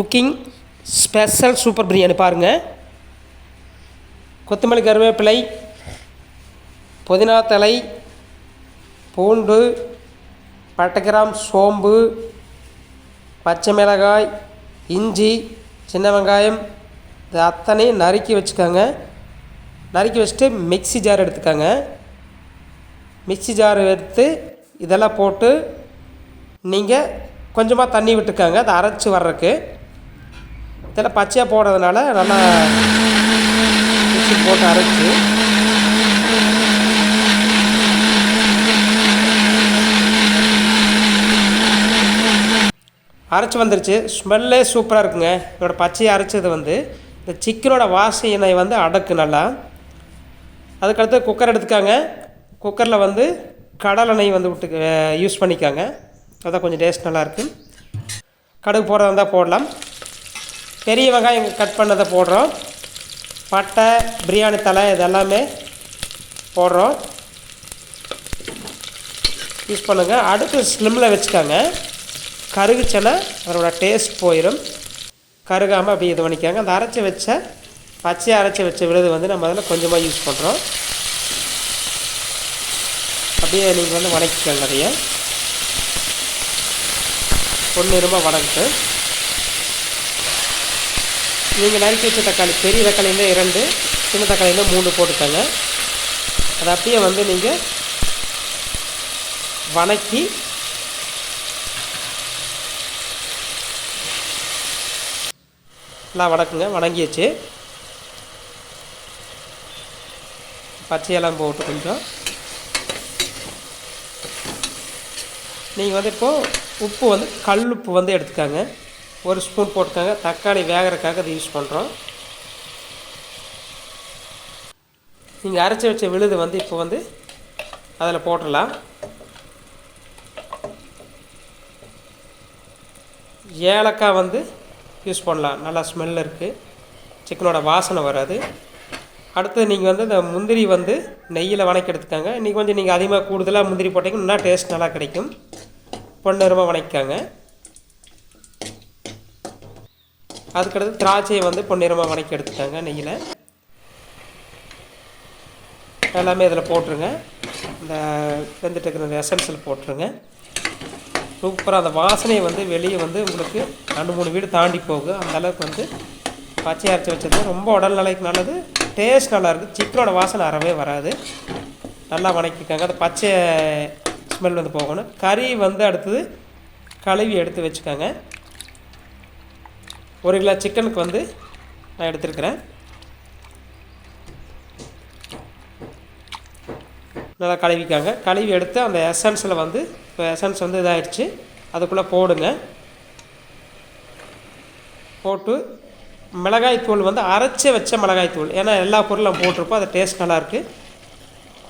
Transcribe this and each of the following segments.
Cooking special super biryani பாருங்கள் கொத்தமல்லி கருவேப்பிலை புதினா தலை பூண்டு பட்டைக்கிராம் சோம்பு பச்சை மிளகாய் இஞ்சி சின்ன வெங்காயம் இது அத்தனையும் நறுக்கி வச்சுக்கோங்க. நறுக்கி வச்சுட்டு மிக்ஸி ஜார் எடுத்துக்கோங்க. மிக்ஸி ஜார் எடுத்து இதெல்லாம் போட்டு நீங்கள் கொஞ்சமாக தண்ணி விட்டுக்கோங்க. அதை அரைச்சி வர்றதுக்கு. இதெல்லாம் பச்சையாக போடுறதுனால நல்லா மிக்சி போட்டு அரைச்சி. அரைச்சி வந்துருச்சு. ஸ்மெல்லே சூப்பராக இருக்குங்க. இதோட பச்சையை அரைச்சது வந்து இந்த சிக்கனோட வாசனை வந்து அடக்கு நல்லா. அதுக்கடுத்து குக்கர் எடுத்துக்காங்க. குக்கரில் வந்து கடலெண்ணெய் வந்து விட்டு யூஸ் பண்ணிக்காங்க. அதான் கொஞ்சம் டேஸ்ட் நல்லாயிருக்கு கடுகு போடுறதா இருந்தால் போடலாம். பெரிய வெங்காயம் கட் பண்ணதை போடுறோம். பட்டை பிரியாணி தலை இதெல்லாமே போடுறோம். யூஸ் பண்ணுங்கள் அடுத்து ஸ்லிம்மில் வச்சுக்காங்க. கருகுச்சுன்னா அதோட டேஸ்ட் போயிடும் கருகாமல் அப்படியே இது பண்ணிக்காங்க. அந்த அரைச்சி வச்ச பச்சை அரைச்சி வச்ச விழுது வந்து நம்ம அதில் கொஞ்சமாக யூஸ் பண்ணுறோம் அப்படியே நீங்கள் வந்து வணக்கிக்கோங்க நிறைய பொன்னிறமாக வணங்கிட்டு நீங்கள் நறுக்கி வச்ச தக்காளி பெரிய தக்காளியில் இரண்டு சின்ன தக்காளியில் மூணு போட்டுக்கோங்க. அதை அப்படியே வந்து நீங்கள் வணக்கி நல்லா வணக்குங்க. வணங்கியாச்சு. பச்சையெல்லாம் போட்டு கொஞ்சம். நீங்கள் வந்து இப்போது உப்பு வந்து கல் உப்பு வந்து எடுத்துக்காங்க. ஒரு ஸ்பூன் போட்டுக்காங்க. தக்காளி வேகிறதுக்காக அதை யூஸ் பண்ணுறோம் நீங்கள் அரைச்சி வச்ச விழுது வந்து இப்போ வந்து அதில் போட்டுடலாம். ஏலக்காய் வந்து யூஸ் பண்ணலாம். நல்லா ஸ்மெல் இருக்குது சிக்கனோட வாசனை வராது. அடுத்து நீங்கள் வந்து இந்த முந்திரி வந்து நெய்யில் வணக்கி எடுத்துக்காங்க. இன்றைக்கி கொஞ்சம் நீங்கள் அதிகமாக கூடுதலாக முந்திரி போட்டிங்கன்னா டேஸ்ட் நல்லா கிடைக்கும். பொன்னிறமாக வணக்கிக்காங்க. அதுக்கடுத்து திராட்சையை வந்து பொன்னிறமாக வணக்கி எடுத்துக்காங்க நெய்யில். எல்லாமே இதில் போட்டுருங்க. இந்த வெந்துட்டு இருக்கிற எசன்ஸில் போட்டுருங்க. சூப்பராக அந்த வாசனையை வந்து வெளியே வந்து உங்களுக்கு ரெண்டு மூணு வீடு தாண்டி போகும் அந்த அளவுக்கு வந்து பச்சை அரைச்சி வச்சது ரொம்ப உடல் நிலைக்கு நல்லது. டேஸ்ட் நல்லாயிருக்கு சிக்கனோட வாசனை அறவே வராது. நல்லா வணக்கிக்காங்க. அந்த பச்சை ஸ்மெல் வந்து போகணும். கறி வந்து அடுத்தது கழுவி எடுத்து வச்சுக்கோங்க. ஒரு கிலோ சிக்கனுக்கு வந்து நான் எடுத்துருக்கிறேன். நல்லா கழுவிக்காங்க. கழுவி எடுத்து அந்த எசன்ஸில் வந்து இப்போ எசன்ஸ் வந்து இதாகிடுச்சு அதுக்குள்ளே போடுங்க. போட்டு மிளகாய் தூள் வந்து அரைச்சி வச்ச மிளகாய் தூள். ஏன்னா எல்லா பொருளும் போட்டிருப்போம். அது டேஸ்ட் நல்லாயிருக்கு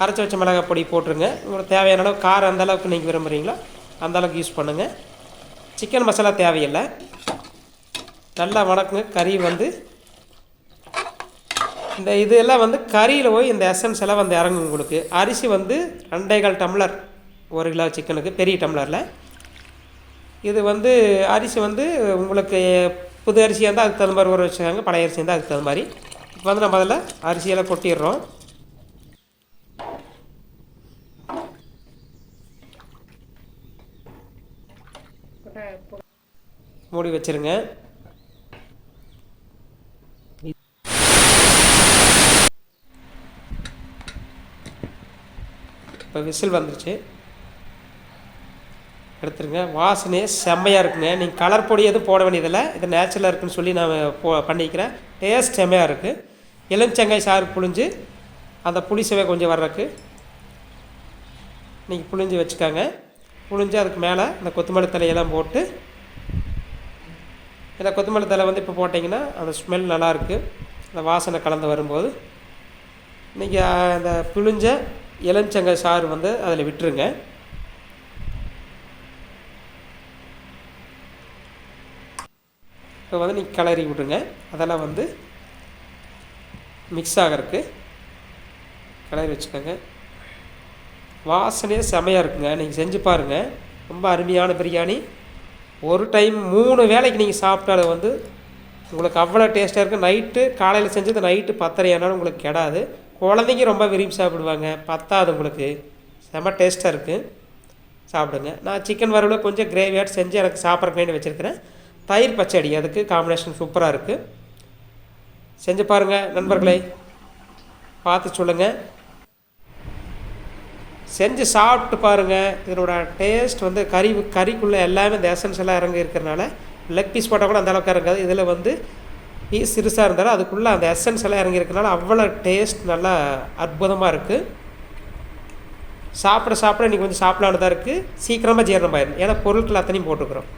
அரைச்சி வச்ச மிளகாய் பொடி போட்டுருங்க. உங்களுக்கு தேவையான அளவு காரம் அந்த அளவுக்கு நீங்கள் விரும்புகிறீங்களோ அந்த அளவுக்கு யூஸ் பண்ணுங்கள் சிக்கன் மசாலா தேவையில்லை. நல்லா வணக்குங்க கறி வந்து இந்த இதெல்லாம் வந்து கறியில் போய் இந்த எசன்ஸ் எல்லாம் வந்து இறங்கும் உங்களுக்கு. அரிசி வந்து ரெண்டே கால் டம்ளர் ஒரு கிலோ சிக்கனுக்கு பெரிய டம்ளரில். இது வந்து அரிசி வந்து உங்களுக்கு புது அரிசியாக இருந்தால் அதுக்கு தகுந்த மாதிரி ஊற வச்சுக்காங்க பழைய அரிசி இருந்தால் அதுக்கு தகுந்த மாதிரி. இப்போ வந்து நம்ம அதில் அரிசியெல்லாம் கொட்டிடுறோம். மூடி வச்சுருங்க. இப்போ விசில் வந்துருச்சு. எடுத்துருங்க. வாசனையே செம்மையாக இருக்குங்க. நீங்கள் கலர் பொடி எதுவும் போட வேண்டியதில்லை. இது நேச்சுரலாக இருக்குன்னு சொல்லி நான் போ பண்ணிக்கிறேன். டேஸ்ட் செம்மையாக இருக்குது எலுமிச்சங்காய் சாறு புழிஞ்சு அந்த புளி சுவை கொஞ்சம் வர்றதுக்கு நீங்கள் புழிஞ்சு வச்சுக்கோங்க. புழிஞ்சு அதுக்கு மேலே இந்த கொத்தமல்லி தலையெல்லாம் போட்டு இந்த கொத்தமல்லி தலை வந்து இப்போ போட்டிங்கன்னா அந்த ஸ்மெல் நல்லாயிருக்கு அந்த வாசனை கலந்து வரும்போது. நீங்கள் அந்த புழிஞ்ச எலுமிச்சங்காய் சாறு வந்து அதில் விட்டுருங்க. இப்போ வந்து நீங்கள் கிளறி விடுங்க. அதெல்லாம் வந்து மிக்ஸ் ஆகிறதுக்கு கிளறி வச்சுக்கோங்க. வாசனையே செமையாக இருக்குங்க. நீங்கள் செஞ்சு பாருங்கள் ரொம்ப அருமையான பிரியாணி. ஒரு டைம் மூணு வேளைக்கு நீங்கள் சாப்பிட்டாலும் வந்து உங்களுக்கு அவ்வளோ டேஸ்ட்டாக இருக்கும் நைட்டு காலையில் செஞ்சது நைட்டு பத்தரை ஆனாலும் உங்களுக்கு கெடாது. குழந்தைங்க ரொம்ப விரும்பி சாப்பிடுவாங்க. பத்தாது உங்களுக்கு. செம்ம டேஸ்ட்டாக இருக்குது சாப்பிடுங்க. நான் சிக்கன் வறுவல் கொஞ்சம் கிரேவியாட் செஞ்சு எனக்கு சாப்பிட்றக்கேன்னு வச்சுருக்கிறேன். தயிர் பச்சடி அதுக்கு காம்பினேஷன் சூப்பராக இருக்குது செஞ்சு பாருங்கள் நண்பர்களே. பார்த்து சொல்லுங்கள் செஞ்சு சாப்பிட்டு பாருங்கள் இதனோட டேஸ்ட் வந்து கறி கறிக்குள்ளே எல்லாமே இந்த எசன்ஸ் எல்லாம் இறங்கி இருக்கிறனால லெக் பீஸ் போட்டால் கூட அந்தளவுக்கு இறங்காது. இதில் வந்து சிறுசாக இருந்தாலும் அதுக்குள்ளே அந்த எசன்ஸ் எல்லாம் இறங்கியிருக்கனால அவ்வளோ டேஸ்ட் நல்லா அற்புதமாக இருக்குது சாப்பிட சாப்பிட இன்றைக்கி கொஞ்சம் சாப்பிடலான்னு தான் இருக்குது சீக்கிரமாக ஜீரணமாயிடும் ஏன்னா பொருட்கள் அத்தனையும் போட்டுக்கிறோம்.